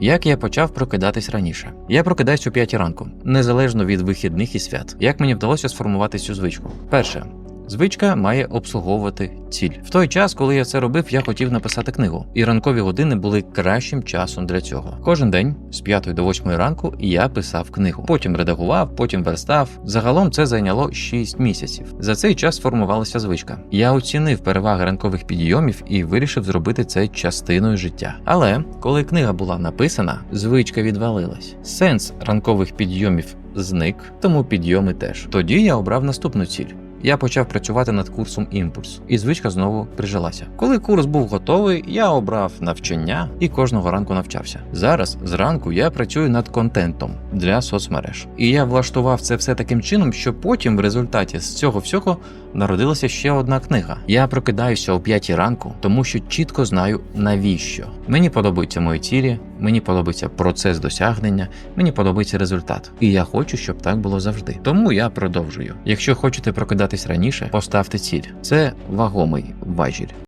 Як я почав прокидатись раніше? Я прокидаюсь о 5 ранку, незалежно від вихідних і свят. Як мені вдалося сформувати цю звичку? Перше. Звичка має обслуговувати ціль. В той час, коли я це робив, я хотів написати книгу, і ранкові години були кращим часом для цього. Кожен день з 5 до 8 ранку я писав книгу. Потім редагував, потім верстав. Загалом це зайняло 6 місяців. За цей час сформувалася звичка. Я оцінив переваги ранкових підйомів і вирішив зробити це частиною життя. Але коли книга була написана, звичка відвалилась. Сенс ранкових підйомів зник, тому підйоми теж. Тоді я обрав наступну ціль. Я почав працювати над курсом імпульс, і звичка знову прижилася. Коли курс був готовий, я обрав навчання і кожного ранку навчався. Зараз зранку я працюю над контентом для соцмереж. І я влаштував це все таким чином, що потім, в результаті з цього всього, народилася ще одна книга. Я прокидаюся о 5 ранку, тому що чітко знаю навіщо. Мені подобаються мої цілі, мені подобається процес досягнення, мені подобається результат. І я хочу, щоб так було завжди. Тому я продовжую. Якщо хочете прокидатись раніше, поставте ціль. Це вагомий важіль.